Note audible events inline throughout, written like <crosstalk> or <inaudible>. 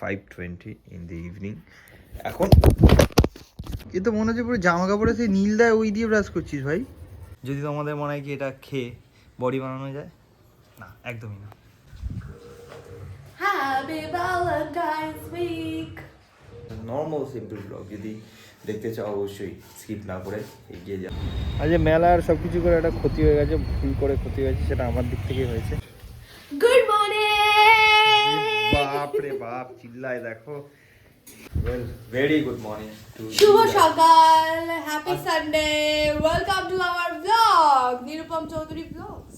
Five twenty in the evening এখন এ তো মনে হচ্ছে পুরো জামা কাপড়ে সেই নীল দেয় ওই দিয়ে ব্রাশ করছিস ভাই। যদি তোমাদের মনে হয় কি এটা খেয়ে বডি বানানো যায়? না একদমই না। নর্মাল সিম্পল ব্লগ যদি দেখতে চাও অবশ্যই স্কিপ না করে এগিয়ে যাও। আজ মেলার সব কিছু করে একটা ক্ষতি হয়ে গেছে ভুল করে ক্ষতি হয়েছে সেটা আমার দিক থেকে হয়েছে। বাপ রে বাপ চিল্লায় দেখো। Well very good morning to শুভ সকাল happy Sunday welcome to our blog Nirupam Chowdhury blogs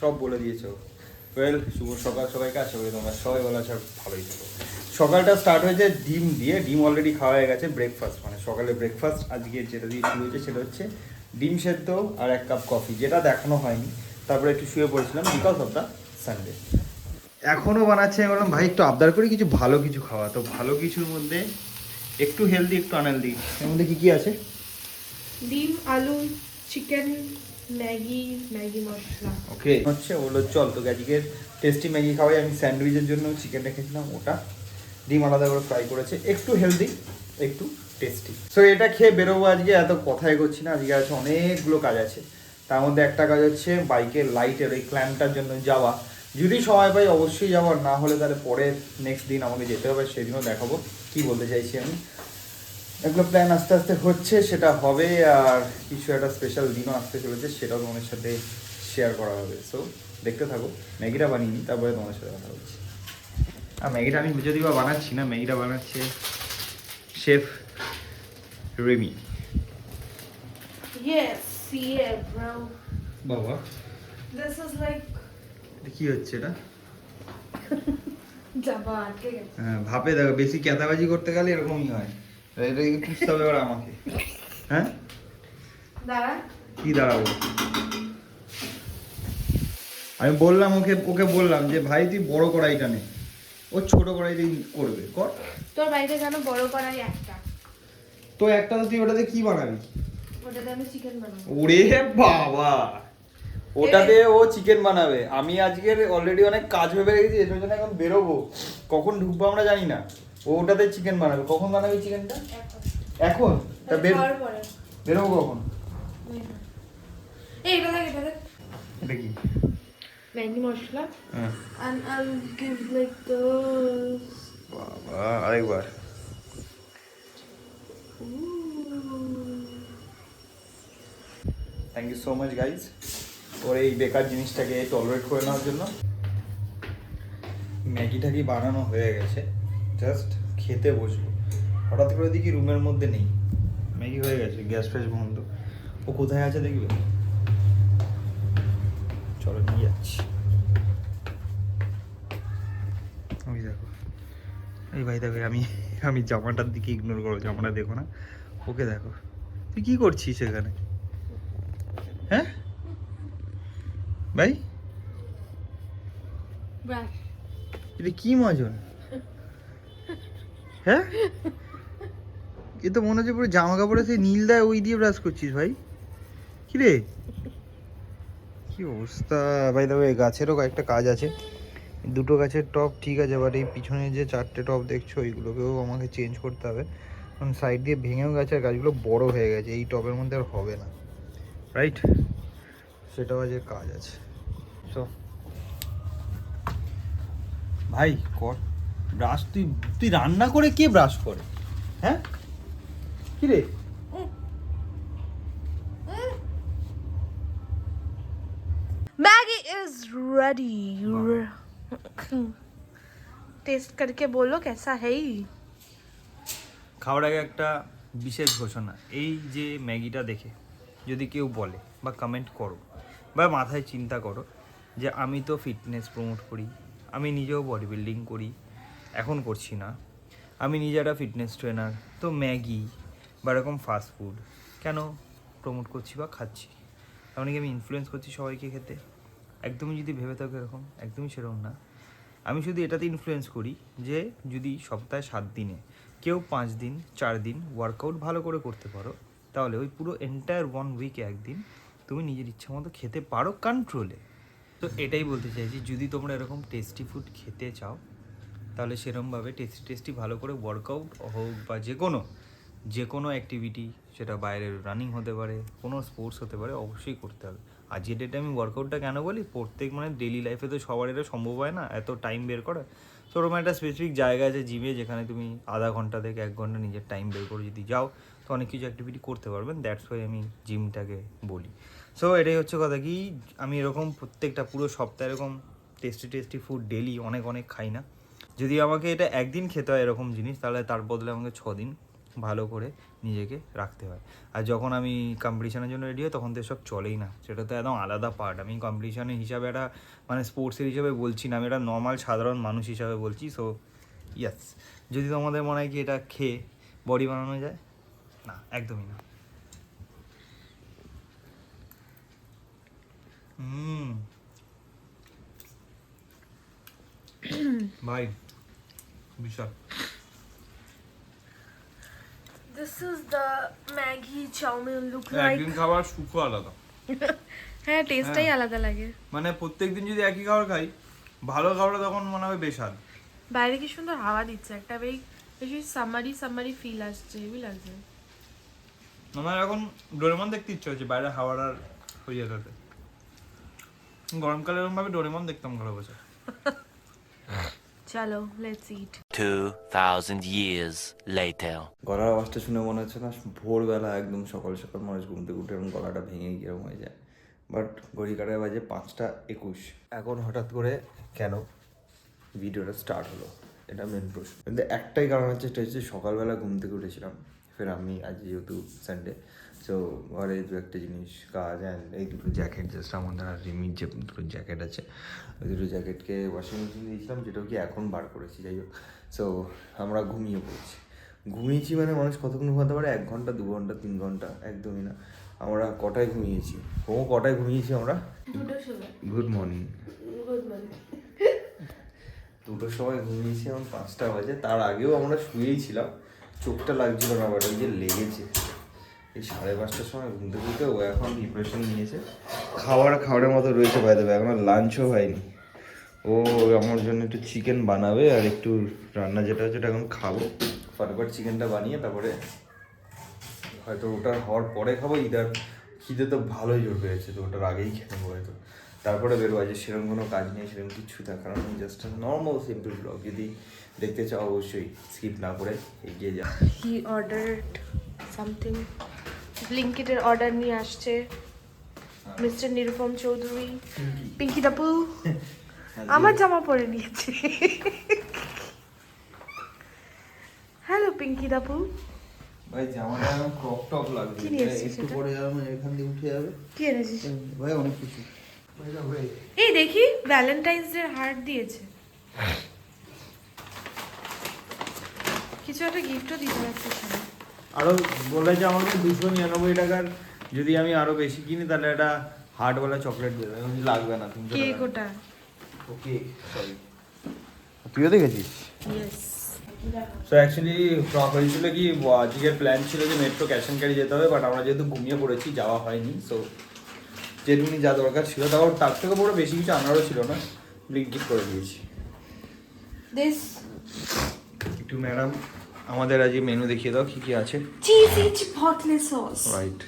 সব বলে দিয়েছ। ওয়েল শুভ সকাল সবাইকে আশা করি তোমরা সবাই ভালো আছো ভালোই থাকো। সকালটা স্টার্ট হয়েছে ডিম দিয়ে ডিম অলরেডি খাওয়া হয়ে গেছে ব্রেকফাস্ট মানে সকালে ব্রেকফাস্ট আজকে যেটা দিয়ে শুরু হয়েছে সেটা হচ্ছে ডিম সেদ্ধ আর এক কাপ কফি যেটা দেখানো হয়নি তারপরে একটু শুয়ে পড়েছিলাম বিকজ অফ দ্য সানডে এখনও বানাচ্ছে আমি বললাম ভাই একটু আবদার করি কিছু ভালো কিছু খাওয়া। তো ভালো কিছুর মধ্যে একটু হেলদি একটু আনহেলদি এর মধ্যে কি কি আছে? ডিম আলু chicken Maggi Maggi masala. Okay হচ্ছে ওগুলো চল তোকে আজকে টেস্টি ম্যাগি খাওয়াই। আমি স্যান্ডউইচের জন্য চিকেন রেখেছিলাম ওটা ডিম আলাদা করে ফ্রাই করেছে। একটু হেলদি একটু টেস্টি সো এটা খেয়ে বেরোবো আজকে এত কথাই করছি না আজকে আছে অনেকগুলো কাজ আছে। তার মধ্যে একটা কাজ হচ্ছে বাইকের লাইটের ওই ক্ল্যাম্পটার জন্য যাওয়া। যদি সময় পাই অবশ্যই যাব না হলে তাহলে পরে নেক্সট দিন আমাকে যেতে হবে সেদিনও দেখাবো। কি বলতে চাইছি আমি? এগুলো প্ল্যান আস্তে আস্তে হচ্ছে সেটা হবে আর কিছু একটা স্পেশাল দিনও আসতে চলেছে সেটাও তোমাদের সাথে শেয়ার করা হবে। সো দেখতে থাকো। ম্যাগিটা বানিয়ে নিই তারপরে তোমাদের সাথে কথা বলছি। আর ম্যাগিটা আমি যদি বা বানাচ্ছি না ম্যাগিটা বানাচ্ছে শেফ রেমি বাবা। This is like কি হচ্ছে এটা? <laughs> হ্যাঁ ভাপে দেখো বেশি ক্যাতাবাজি করতে গেলে এরকমই হয়। এটা পুষতে হবে এবার আমাকে? হ্যাঁ? দাঁড়া। কি দাঁড়াবো? আমি বললাম ওকে ওকে বললাম যে ভাই তুই বড় কড়াইটা নে। ও ছোট কড়াইতেই করবে। কর। তোর বাড়িতে কেন বড় কড়াই একটা? তো একটা তো তুই ওটাতে কি বানাবি? ওটাতে আমি চিকেন বানাবো। ওরে বাবা! ওটাতে ও চিকেন বানাবে। আমি আজকে অলরেডি অনেক কাজ ভেবে রেখেছি এর জন্য এখন বেরোবো। কখন ঢুকবো আমরা জানি না। ও ওটাতে চিকেন বানাবে। কখন বানাবে চিকেনটা এখন। তা বের বেরোবো কখন? এই এটা কি? ম্যাগি মশলা। হ্যাঁ। And I'll give like this বাবা আরেকবার। Thank you so much guys ওর এই বেকার জিনিসটাকে টলারেট করে নেওয়ার জন্য। ম্যাগিটাকে বানানো হয়ে গেছে? জাস্ট খেতে বসবো। হঠাৎ করে দেখি রুমের মধ্যে নেই। ম্যাগি হয়ে গেছে, গ্যাস ফ্যাস বন্ধ। ও কোথায় আছে দেখবে? চলো নিয়ে যাচ্ছি। ওই দেখো। এই ভাই দেখো, আমি আমি জামাটার দিকে ইগনোর করো, জামাটা দেখো না। ওকে দেখো। তুই কি করছিস এখানে? হ্যাঁ? ভাই? এটা কি মজন হ্যাঁ? এ তো মনে হচ্ছে পুরো জামা কাপড়ে সেই নীল দেয় ওই দিয়ে ব্রাশ করছিস ভাই। কি রে? কি অবস্থা? ভাই দেখো এই গাছেরও কয়েকটা কাজ আছে। দুটো গাছের টপ ঠিক আছে বাট এই পিছনে যে চারটে টপ দেখছ ওইগুলোকেও আমাকে চেঞ্জ করতে হবে। কারণ সাইড দিয়ে ভেঙেও গেছে আর গাছগুলো বড় হয়ে গেছে এই টবের মধ্যে আর হবে না। রাইট সেটাও আজকে কাজ আছে সো ভাই কর ব্রাশ তুই তুই রান্না করে কে ব্রাশ করে হ্যাঁ কি রে मैगी इज रेडी टेस्ट करके बोलो कैसा है খাওয়ার আগে একটা বিশেষ ঘোষণা এই যে ম্যাগিটা দেখে যদি কেউ বলে বা কমেন্ট করো বা মাথায় চিন্তা করো যে আমি তো ফিটনেস প্রমোট করি আমি নিজেও বডি বিল্ডিং করি, এখন করছি না। আমি নিজে একটা ফিটনেস ট্রেনার তো ম্যাগি বা এরকম ফাস্ট ফুড কেন প্রমোট করছি বা খাচ্ছি? তার কি আমি ইনফ্লুয়েন্স করছি সবাইকে খেতে। একদমই যদি ভেবে থাকো এরকম, একদমই সেরকম না। আমি শুধু এটাতে ইনফ্লুয়েন্স করি যে, যদি সপ্তাহে সাত দিনে কেউ পাঁচ দিন, চার দিন ওয়ার্কআউট ভালো করে করতে পারো, তাহলে ওই পুরো এন্টায়ার ওয়ান উইকে একদিন তুমি নিজের ইচ্ছা মতো খেতে পারো কন্ট্রোলে তো এটাই বলতে চাইছি, যদি তোমরা এরকম টেস্টি ফুড খেতে চাও, তাহলে সেরমভাবে টেস্টি টেস্টি ভালো করে ওয়ার্কআউট হোক বা যে কোনো যে কোনো অ্যাক্টিভিটি সেটা বাইরের রানিং হতে পারে, কোনো স্পোর্টস হতে পারে, অবশ্যই করতে হবে। আর যে ডেটে আমি ওয়ার্কআউটটা কেন বলি, প্রত্যেক মানে ডেলি লাইফে তো সবার এটা সম্ভব হয় না, এত টাইম বের করা। তো ওরকম একটা স্পেসিফিক জায়গা আছে জিমে যেখানে তুমি আধা ঘণ্টা থেকে এক ঘণ্টা নিজের টাইম বের করে যদি যাও, তো অনেক কিছু অ্যাক্টিভিটি করতে পারবেন। দ্যাটস ওয়াই আমি জিমটাকে বলি। সো এটাই হচ্ছে কথা কি, আমি এরকম প্রত্যেকটা, পুরো সপ্তাহে এরকম টেস্টি টেস্টি ফুড ডেলি অনেক অনেক খাই না। যদি আমাকে এটা একদিন খেতে হয় এরকম জিনিস, তাহলে তার বদলে আমাকে ছ দিন ভালো করে নিজেকে রাখতে হয়। আর যখন আমি কম্পিটিশনের জন্য রেডি হই, তখন তো এসব চলেই না। সেটা তো একদম আলাদা পার্ট আমি কম্পিটিশনের হিসাবে একটা মানে স্পোর্টসের হিসাবে বলছি না। আমি এটা নর্মাল সাধারণ মানুষ হিসাবে বলছি। সো ইয়াস যদি তোমাদের মনে হয় কি এটা খেয়ে বডি বানানো যায়? না, একদমই না। হুম ভাই বিশাল This is the Maggi chowmein look একদিন খাবার সুখ আলাদা হ্যাঁ টেস্টটাই হ্যাঁ। আলাদা লাগে। মানে প্রত্যেকদিন যদি একই খাবার খাই ভালো খাবারটা তখন মনে হবে বেশাদ বাইরে কি সুন্দর হাওয়া দিচ্ছে একটা বেশ বেশি সামারি সামারি ফিল আসছে হেভি লাগছে। আমার এখন ডোরেমন দেখতে ইচ্ছে হচ্ছে বাইরে হাওয়ার আর হয়ে যেতে গরমকালে এরকম ভাবে ডোরেমন দেখতাম ঘরে বসে। চলো লেটস ইট 2,000 years later. গলার আওয়াজটা শুনে মনে হচ্ছে না ভোরবেলা একদম সকাল সকাল মানুষ ঘুম থেকে উঠে এরকম গলাটা ভেঙে গিয়ে হয়ে যায়। বাট ঘড়ি কাটায় বাজে পাঁচটা একুশ। এখন হঠাৎ করে কেন ভিডিওটা স্টার্ট হলো এটা মেন প্রশ্ন। কিন্তু একটাই কারণ হচ্ছে এটা হচ্ছে সকালবেলা ঘুম থেকে উঠেছিলাম। ফের আমি আজ যেহেতু সানডে সো ঘরে দু একটা জিনিস কাজ অ্যান্ড এই দুটো জ্যাকেট জাস্ট আমাদের আর রিমির যে দুটো জ্যাকেট আছে ওই দুটো জ্যাকেটকে ওয়াশিং মেশিন দিয়েছিলাম যেটাও কি এখন বার করেছি যাই হোক। সো আমরা ঘুমিয়ে পড়েছি। ঘুমিয়েছি মানে মানুষ কতক্ষণ ঘুমাতে পারে? এক ঘণ্টা দু ঘণ্টা তিন ঘণ্টা একদমই না। আমরা কটায় ঘুমিয়েছি? ও কটায় ঘুমিয়েছি আমরা? গুড মর্নিং গুড মর্নিং দুটোর সময় ঘুমিয়েছি এখন পাঁচটা বাজে। তার আগেও আমরা শুয়েই ছিলাম। চোখটা লাগছিল না বাট ওই যে লেগেছে। এই সাড়ে পাঁচটার সময় ঘুমতে ঘুরতে ও এখন প্রিপারেশন নিয়েছে। খাবার খাবারের মতো রয়েছে বাই দেবে এখন লাঞ্চও হয়নি। ও আমার জন্য একটু চিকেন বানাবে আর একটু রান্না যেটা হচ্ছে ওটা এখন খাব। ফটাফট চিকেনটা বানিয়ে তারপরে হয়তো ওটার হওয়ার পরে খাব। ইদার খিদে তো ভালোই জোর পেয়েছে, তো ওটার আগেই খেতে নেব হয়তো। তারপরে বেরোবো যে সেরকম কোনো কাজ নেই, সেরকম কিছু না কারণ জাস্ট নর্মাল সিম্পল ব্লগ যদি দেখতে চাও, অবশ্যই স্কিপ না করে এগিয়ে যা। হি অর্ডারড সামথিং ব্লিঙ্কিটের অর্ডার নিয়ে আসছে। মিস্টার নিরুপম চৌধুরী পিঙ্কি দাপু আমার জামা পরে নিয়েছে। হ্যালো পিঙ্কি দাপু ভাই জামাটা এখন ক্রপ টপ লাগবে। একটু পরে যাবে এখান দিয়ে উঠে যাবে। কি এনেছিস? ভাই অনেক কিছু। এই দেখি ভ্যালেন্টাইন্স ডে হার্ট দিয়েছে। <laughs> কিছু একটা গিফটও দিতে পারছে আরও বলেছে আমাকে দুশো নিরানব্বই টাকার যদি আমি আরও বেশি কিনি তাহলে একটা হার্টওয়ালা চকলেট দেবে। আমি লাগবে না তুমি কেক ওটা ওকে সরি তুইও দেখেছিস? ইয়েস সো অ্যাকচুয়ালি হয়েছিল কি আজকের প্ল্যান ছিল যে মেট্রো ক্যাশ অ্যান্ড ক্যারি যেতে হবে বাট আমরা যেহেতু ঘুমিয়ে পড়েছি যাওয়া হয়নি সো যেটুকুনি যা দরকার ছিল তাও তার থেকে বড় বেশি কিছু আনারও ছিল না। ব্লিঙ্কিট করে দিয়েছি। দিস একটু ম্যাডাম আমাদের আজকে মেনু দেখিয়ে দাও কী কী আছে? Cheesy chipotle sauce right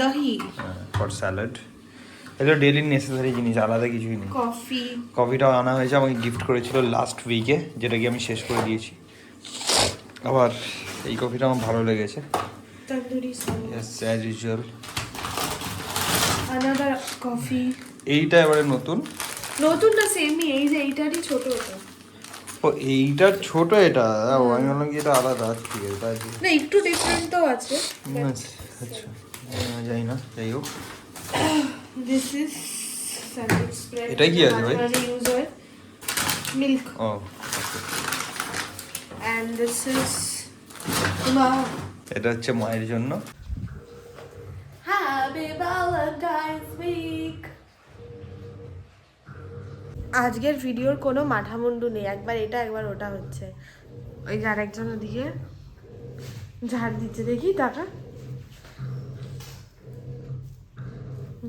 dahi for salad এগুলো ডেলি নেসেসারি জিনিস আলাদা কিছুই নেই। কফি কফিটা আনা হয়েছে আমাকে গিফট করেছিল লাস্ট উইকে যেটা কি আমি শেষ করে দিয়েছি। আবার এই কফিটা আমার ভালো লেগেছে। Tandoori sauce yes as usual another coffee এইটা এবারে নতুন? নতুন না সেমই এই যে এইটারই ছোট ও এইটা ছোট এটা ও আমি ভাবলাম কি এটা আলাদা ঠিক আছে তাই না একটু ডিফারেন্ট তো আছে আচ্ছা আচ্ছা জানি না যাই হোক। দিস ইজ স্যান্ডউইচ স্প্রেড এটাই কি আছে ভাই? ইউজ হয়। মিল্ক ও অ্যান্ড দিস ইজ এটা হচ্ছে মায়ের জন্য। হ্যাপি ভ্যালেন্টাইন্স উইক আজকের ভিডিওর কোনো মাঠামুন্ডু নেই। একবার এটা একবার ওটা হচ্ছে। ওই যে আরেকজন ওদিকে ঝাড় দিচ্ছে। দেখি টাকা।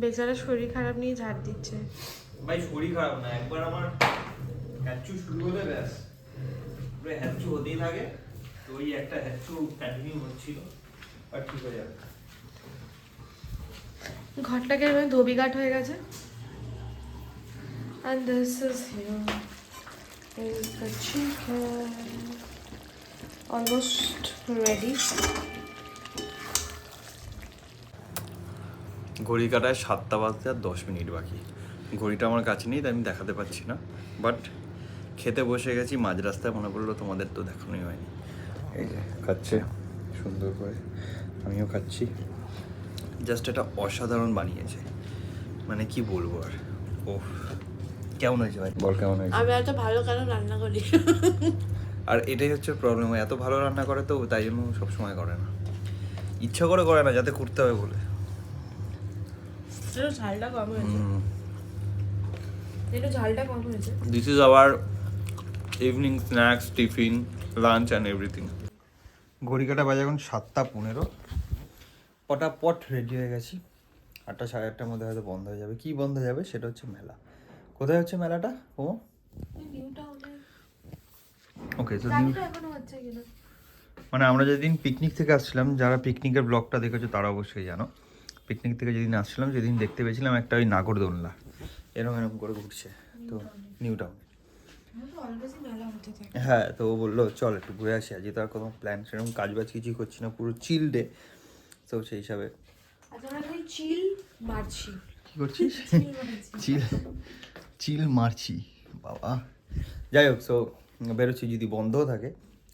বেচারা শরীর খারাপ নিয়ে ঝাড় দিচ্ছে। ভাই শরীর খারাপ না। একবার আমার ক্যাচু শুরু হলে ব্যাস। কিছু হতেই থাকে তো ওই একটা একটু কন্টিনিউ হচ্ছিল। আর ঠিক হয়ে যাবে। ঘরটাকে এরকম ধোবি কাঠ হয়ে গেছে। And this is here. Is the chicken. Almost ready. ঘড়ি কাটায় সাতটা বাজতে আর দশ মিনিট বাকি। ঘড়িটা আমার কাছে নেই, তাই আমি দেখাতে পাচ্ছি না। বাট খেতে বসে গেছি, মাঝ রাস্তায় মনে পড়ল তোমাদের তো দেখানোই হয়নি। এই যে, খাচ্ছে। সুন্দর করে। আমিও খাচ্ছি। জাস্ট এটা অসাধারণ বানিয়েছে। মানে কি বলব আর? ও কেমন হয়েছে ভাই? বল কেমন হয়েছে? আমি এত ভালো কেন রান্না করি? আর এটাই হচ্ছে প্রবলেম এত ভালো রান্না করে তো তাই জন্য সবসময় করে না। ইচ্ছা করে করে না যাতে করতে হবে বলে। ঝালটা কম হয়েছে। একটু ঝালটা কম হয়েছে। This is our evening snacks tiffin lunch and everything ঘড়ি কাটা বাজে এখন সাতটা পনেরো। পটাপট রেডি হয়ে গেছি। আটটা সাড়ে আটটার মধ্যে হয়তো বন্ধ হয়ে যাবে। কি বন্ধ হয়ে যাবে সেটা হচ্ছে মেলা। কোথায় হচ্ছে মেলাটা ও ওকে তো মানে আমরা যেদিন পিকনিক থেকে আসছিলাম যারা পিকনিকের ব্লগটা দেখেছ তারা অবশ্যই জানো। পিকনিক থেকে যেদিন আসছিলাম সেদিন দেখতে পেয়েছিলাম একটা ওই নাগরদোলনা। এরকম এরকম করে ঘুরছে। তো নিউ টাউন হ্যাঁ তো ও বলল চল একটু ঘুরে আসি। আজকে তো আর কোনো প্ল্যান সেরকম কাজ বাজ কিছুই করছি না পুরো চিল ডে তো সেই হিসাবে। চিল মারছি। কী করছিস? <laughs> চিল চিল মারছি বাবা। যাই হোক সো বেরোচ্ছি যদি বন্ধও থাকে।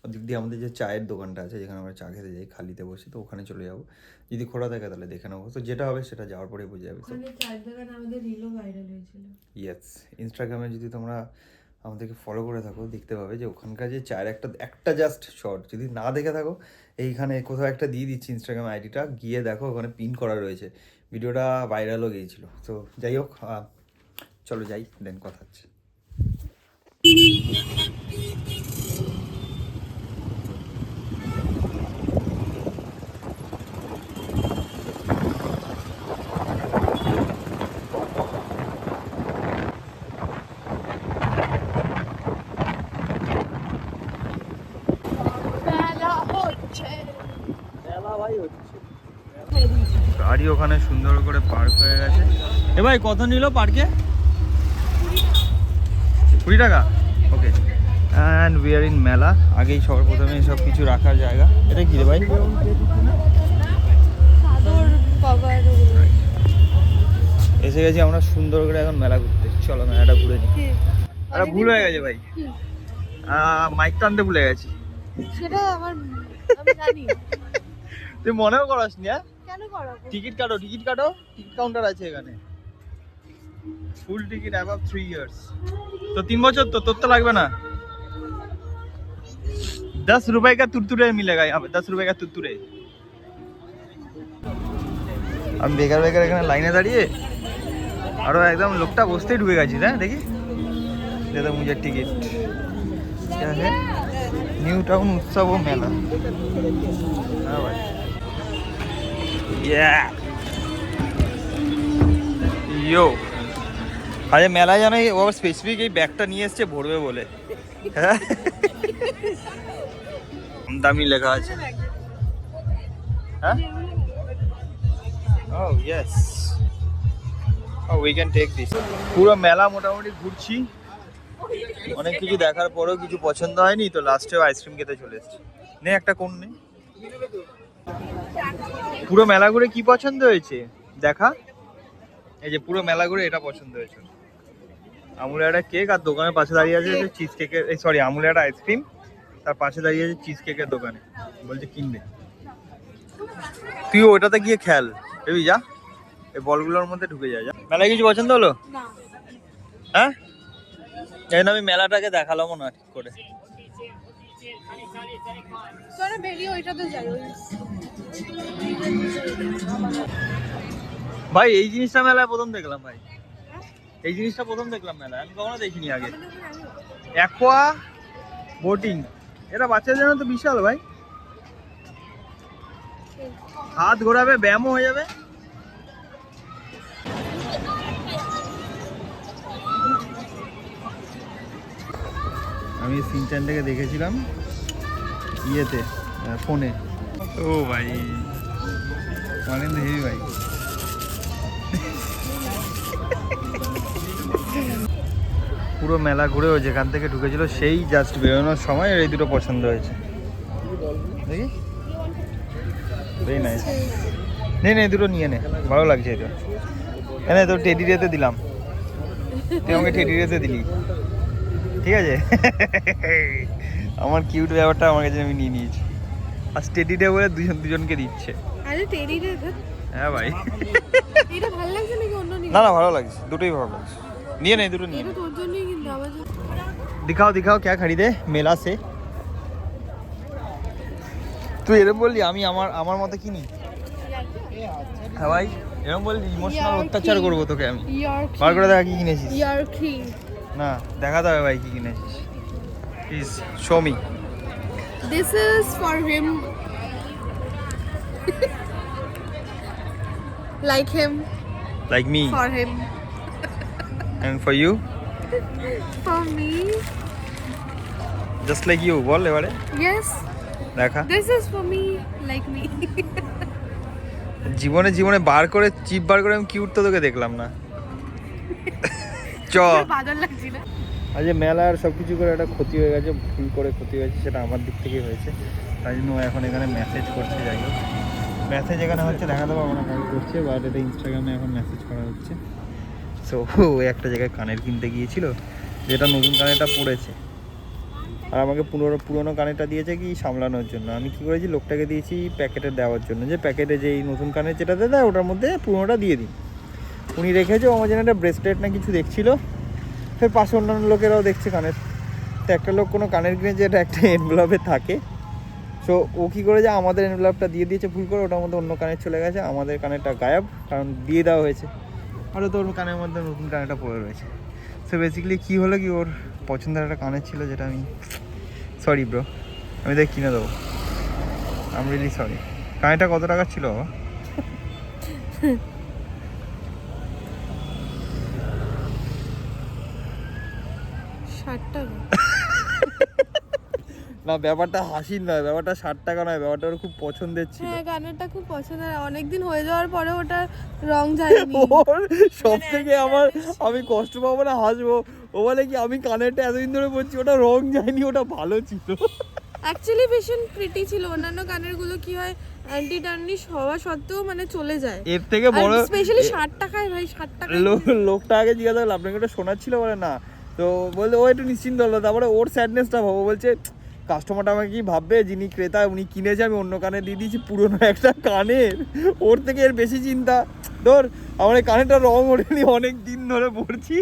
ওদিক দিয়ে আমাদের যে চায়ের দোকানটা আছে যেখানে আমরা চা খেতে যাই খালিতে বসি তো ওখানে চলে যাব। যদি খোলা থাকে তাহলে দেখে নেব। তো যেটা হবে সেটা যাওয়ার পরে বুঝে যাবে ইয়েস ইনস্টাগ্রামে যদি তোমরা আমাদেরকে ফলো করে থাকো দেখতে পাবে যে ওখানকার যে চায়ের একটা একটা জাস্ট শর্ট যদি না দেখে থাকো এইখানে কোথাও একটা দিয়ে দিচ্ছি ইনস্টাগ্রাম আইডিটা গিয়ে দেখো ওখানে পিন করা রয়েছে। ভিডিওটা ভাইরালও গিয়েছিল। তো যাই হোক চলো যাই দেন কথা হচ্ছে গাড়ি ওখানে সুন্দর করে পার্ক হয়ে গেছে। এ ভাই, কত নিল পার্কে? কুড়ি টাকা? Okay and we are in mela আগেই সবার প্রথমে সব কিছু রাখার জায়গা। এটা কি রে ভাই? এসে গেছি আমরা সুন্দর করে এখন মেলা ঘুরতে। চলো মেলাটা ঘুরে নিই। আরে ভুল হয়ে গেছে ভাই। মাইক টানতে ভুলে গেছি। সেটা আমার জানি। তুই মনেও করাস নি হ্যাঁ? কেন করাবো? টিকিট কাটো টিকিট কাটো। টিকিট কাউন্টার আছে এখানে। Full ticket above three years তো তিন বছর তো, তোর তো লাগবে না? দশ রুপায় का तुरतुरे মিলে यहाँ দশ दस रुपए का আমি বেকার বেকার এখানে লাইনে দাঁড়িয়ে আরও একদম লোকটা বসতেই ঢুকে গেছি হ্যাঁ দেখি? দাদা মুজার টিকিট নিউ টাউন উৎসব ও মেলা। হ্যাঁ ভাই। ইয়ো আরে মেলায় জানো ও স্পেসিফিক এই ব্যাগটা নিয়ে এসছে ভরবে বলে। হ্যাঁ? দামি লেখা আছে। হ্যাঁ? ও yes we can take this পুরো মেলা মোটামুটি ঘুরছি। অনেক কিছু দেখার পরেও কিছু পছন্দ হয়নি, তো লাস্টেও আইসক্রিম খেতে চলে এসেছি। নে, একটা কোন নে। পুরো মেলা ঘুরে কি পছন্দ হয়েছে? দেখা। এই যে পুরো মেলা ঘুরে এটা পছন্দ হয়েছে। আমুলের একটা কেক আর দোকানের পাশে দাঁড়িয়ে আছে চিজ কেকের সরি আমুলের একটা আইসক্রিম তার পাশে দাঁড়িয়ে আছে চিজ কেকের দোকানে। বলছে কিনবে তুই ওটাতে গিয়ে খেল। ভেবি যা। এই বলগুলোর মধ্যে ঢুকে যা যা। মেলায় কিছু পছন্দ হলো? হ্যাঁ? এই আমি মেলাটাকে দেখালাম না ঠিক করে। ওইটাতে ভাই এই জিনিসটা মেলায় প্রথম দেখলাম ভাই। এই জিনিসটা প্রথম দেখলাম মেলায় আমি কখনো দেখিনি আগে। অ্যাকোয়া বোটিং এটা বাচ্চাদের জন্য তো বিশাল ভাই। হাত ঘোরাবে ব্যায়ামও হয়ে যাবে। আমি সিনচানটাকে দেখেছিলাম ইয়েতে ফোনে। ও ভাই অনেক হেভি ভাই। পুরো মেলা ঘুরেও যেখান থেকে ঢুকেছিল সেই জাস্ট বেরোনোর সময় এই দুটো পছন্দ হয়েছে। দেখি? ভেরি নাইস নে নে দুটো নিয়ে নে ভালো লাগছে এটা এনে তো টেডি রেতে দিলাম। তুই আমাকে টেডি রেতে দিলি। ঠিক আছে? আমার কিউট ব্যাপারটা আমার কাছে আমি নিয়ে নিয়েছি। আর স্টেডি ডে বলে দুজন দুজনকে দিচ্ছে। আরে টেডি রে হ্যাঁ ভাই। এটা ভালো লাগছে নাকি অন্য না না ভালো লাগছে। দুটোই ভালো লাগছে। নিয়ে নে দুটো নিয়ে। তোর জন্য दिखाओ दिखाओ क्या खरीदे मेला से তুই এরকম বললি আমি আমার আমার মতো কিনি হ্যাঁ ভাই এরকম বললি ইমোশনাল Yeah, অত্যাচার কি? করবো তোকে আমি ইয়ার বার করে দেখা কি কিনেছিস ইয়ার ক্রিম না দেখাতে হবে ভাই কি কিনেছিস please show me This is for him. like him, like me for him. And for you For me, just like you বল এবারে। Yes. দেখা। This is for me, like me. জীবনে জীবনে বার করে চিপ বার করে আমি কিউট তো তোকে দেখলাম না। চ। <laughs> বাদর লাগছি না? আজ মেলার সব কিছু করে একটা ক্ষতি হয়ে গেছে ভুল করে ক্ষতি হয়েছে সেটা আমার দিক থেকেই হয়েছে। তাই জন্য এখন এখানে মেসেজ করছে যাই হোক। মেসেজ এখানে হচ্ছে দেখা দেবো আমরা কাজ করছে বা এটা ইনস্টাগ্রামে এখন মেসেজ করা হচ্ছে। সো ও, একটা জায়গায় কানের কিনতে গিয়েছিল, যেটা নতুন কানেরটা পড়েছে। আর আমাকে পুরনো পুরোনো কানেরটা দিয়েছে কি সামলানোর জন্য। আমি কি করেছি, লোকটাকে দিয়েছি প্যাকেটে দেওয়ার জন্য। যে প্যাকেটে যেই নতুন কানের যেটাতে দেয় ওটার মধ্যে পুরোনোটা দিয়ে দিই। উনি রেখেছে আমার জন্য একটা ব্রেসলেট না কিছু দেখছিল। ফের পাশে অন্যান্য লোকেরাও দেখছে কানের। তো একটা লোক কোনো কানের কিনেছে এটা একটা এনভেলপে থাকে। সো ও কী করেছে, আমাদের এনভেলপটা দিয়ে দিয়েছে ভুল করে, ওটার মধ্যে অন্য কানের চলে গেছে। আমাদের কানেরটা গায়েব, কারণ দিয়ে দেওয়া হয়েছে। আর তো ওর কানের মধ্যে নতুন কানেরটা পড়ে রয়েছে। সো বেসিক্যালি কী হলো কি ওর পছন্দের একটা কানের ছিল যেটা আমি সরি ব্রো আমি দেখ কিনে দেবো। আমি রিলি সরি কানেরটা কত টাকা ছিল? ষাট না ব্যাপারটা হাসির নয় ব্যাপারটা ষাট টাকা নয় ব্যাপারটা ওর খুব পছন্দের ছিল। হ্যাঁ গানেরটা খুব পছন্দের অনেকদিন হয়ে যাওয়ার পরে ওটা রং যায়নি। <laughs> ওর সব থেকে আমার আমি কষ্ট পাবো না হাসবো। ও বলে কি আমি কানেরটা এতদিন ধরে বলছি ওটা রং যায়নি ওটা ভালো ছিল। অ্যাকচুয়ালি ভীষণ প্রিটি ছিল। অন্যান্য গানেরগুলো কি হয় অ্যান্টি টার্নিশ হওয়া সত্ত্বেও মানে চলে যায়। এর থেকে বড় স্পেশালি ষাট টাকায় ভাই ষাট টাকায় লো- লোকটা আগে জিজ্ঞাসা করল আপনাকে ওটা শোনার ছিল বলে? না। তো বলতে ও একটু নিশ্চিন্ত হলো। তারপরে ওর স্যাডনেসটা ভাবো বলছে কাস্টমারটা আমাকে কি ভাববে? যিনি ক্রেতা উনি কিনেছে আমি অন্য কানে দিয়ে দিয়েছি পুরোনো একটা কানের। ওর থেকে এর বেশি চিন্তা। ধর আমার এই কানেরটা রং ওঠেনি অনেক দিন ধরে পড়ছি।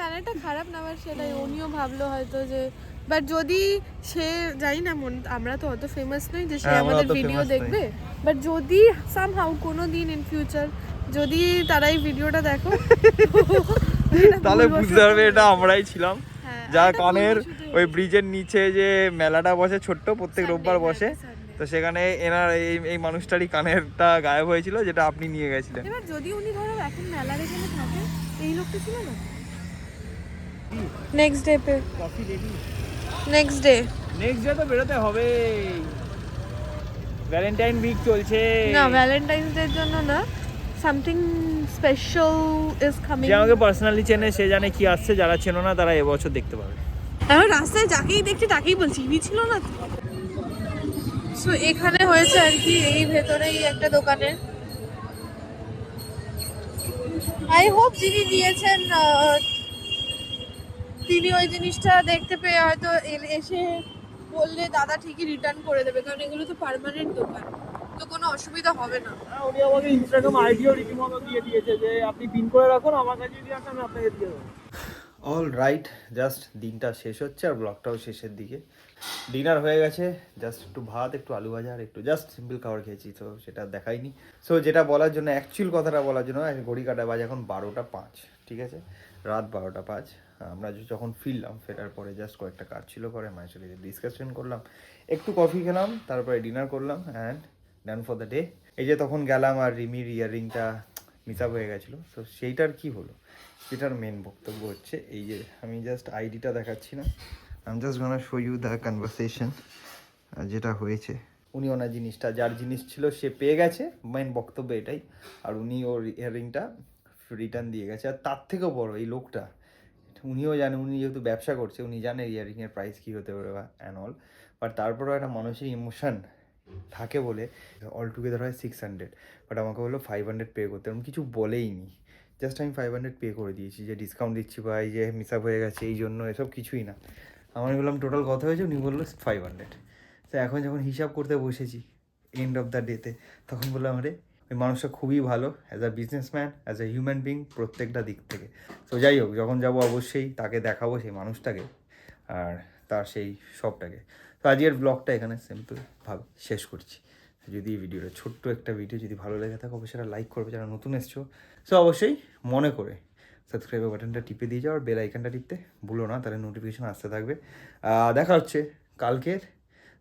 গানটা খারাপ না আবার সেটাই। উনিও ভাবলো হয়তো যে বাট যদি সে জানি না মন আমরা তো অত ফেমাস নই যে সে হ্যাঁ, আমাদের ভিডিও দেখবে। বাট যদি সামহাউ কোনো দিন ইন ফিউচার যদি তারা এই ভিডিওটা দেখো <laughs> তাহলে <laughs> বুঝতে পারবে এটা আমরাই ছিলাম। যা কানের ওই ব্রিজের নিচে যে মেলাটা বসে ছোট্ট প্রত্যেক রোববার বসে। তো সেখানে এনার এই এই মানুষটারই কানেরটা গায়েব হয়েছিল যেটা আপনি নিয়ে গেছিলেন। এবার যদি উনি ধরো এখন মেলার এখানে থাকে এই লোকটা ছিল না? Next day pay coffee next day next day তো বেরোতে হবে ভ্যালেন্টাইন উইক চলছে। না ভ্যালেন্টাইন্স ডে জন্য না। সামথিং স্পেশাল ইজ কামিং যে আমাকে পার্সোনালি চেনে সে জানে কি আসছে যারা চেনো না তারা এবছর দেখতে পাবে। আমি রাস্তায় যাকেই দেখছি তাকেই বলছি ইনি ছিল না সো এখানে হয়েছে আর কি এই ভেতরেই একটা দোকানে আই হোপ যিনি দিয়েছেন তিনি ওই জিনিসটা দেখতে পেয়ে হয়তো এ- এসে বললে দাদা ঠিকই রিটার্ন করে দেবে কারণ এগুলো তো পার্মানেন্ট দোকান। তো কোনো অসুবিধা হবে না। হ্যাঁ, উনি আমাকে ইনস্টাগ্রাম আইডিও রীতিমতো দিয়ে দিয়েছে যে আপনি পিন করে রাখুন আমার কাছে দিয়ে আসেন আমি আপনাকে দিয়ে দেবো। অল রাইট জাস্ট দিনটা শেষ হচ্ছে আর ব্লগটাও শেষের দিকে। ডিনার হয়ে গেছে জাস্ট একটু ভাত একটু আলু ভাজা আর একটু জাস্ট সিম্পল খাবার খেয়েছি তো সেটা দেখাইনি। সো যেটা বলার জন্য অ্যাকচুয়াল কথাটা বলার জন্য ঘড়ি কাটা বাজে এখন বারোটা পাঁচ ঠিক আছে? রাত বারোটা পাঁচ। আমরা যখন ফিরলাম ফেরার পরে জাস্ট কয়েকটা কাজ ছিল করে মায়ের সাথে ডিসকাশন করলাম। একটু কফি খেলাম তারপরে ডিনার করলাম and done for the day এই যে তখন গেলাম আর রিমির ইয়াররিংটা মিস হয়ে গেছিল। তো সেইটার কি হলো? সেটার মেন বক্তব্য হচ্ছে এই যে আমি জাস্ট আইডিটা দেখাচ্ছি না। I am just gonna show you the conversation যেটা হয়েছে। উনি ওনার জিনিসটা, যার জিনিস ছিল সে পেয়ে গেছে মেন বক্তব্য এটাই। আর উনি ওর ইয়াররিংটা রিটার্ন দিয়ে গেছে। আর তার থেকেও বড় এই লোকটা, উনিও জানে, উনি যেহেতু ব্যবসা করছে, উনি জানে ইয়াররিংয়ের প্রাইস কী হতে পারে বা অ্যান্ড অল বাট তারপরেও একটা মানুষের ইমোশন থাকে বলে অল টুগেদার হয় সিক্স হান্ড্রেড বাট আমাকে বলল ফাইভ হান্ড্রেড পে করতে। আমি কিছু বলেই নি জাস্ট আমি ফাইভ হান্ড্রেড পে করে দিয়েছি, যে ডিসকাউন্ট দিচ্ছি বা এই যে মিস আপ হয়ে গেছে, এই জন্য এসব কিছুই না। আমি বললাম টোটাল কত হয়েছে? উনি বলল ফাইভ হান্ড্রেড তো এখন যখন হিসাব করতে বসেছি এন্ড অফ দ্য ডেতে তখন বললাম, আরে, ওই মানুষটা খুবই ভালো as a businessman as a human being প্রত্যেকটা দিক থেকে। তো যাই হোক, যখন যাব অবশ্যই তাকে দেখাবো সেই মানুষটাকে, আর তার সেই সবটাকে তো আজকের ব্লগটা এখানে সিম্পলভাবে শেষ করছি। যদি ভিডিওটা ছোট্ট একটা ভিডিও যদি ভালো লেগে থাকে, অবশ্যই লাইক করবে। যারা নতুন এসছো সো অবশ্যই মনে করে সাবস্ক্রাইবার বাটনটা টিপে দিয়ে যাও আর বেল আইকনটা টিপতে ভুলো না, তাহলে নোটিফিকেশন আসতে থাকবে। দেখা হচ্ছে কালকের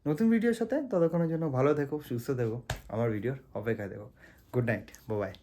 নতুন ভিডিওর সাথে। ততক্ষণের জন্য ভালো থেকো, সুস্থ থেকো। আমার ভিডিওর অপেক্ষায় দেখো গুড নাইট বাই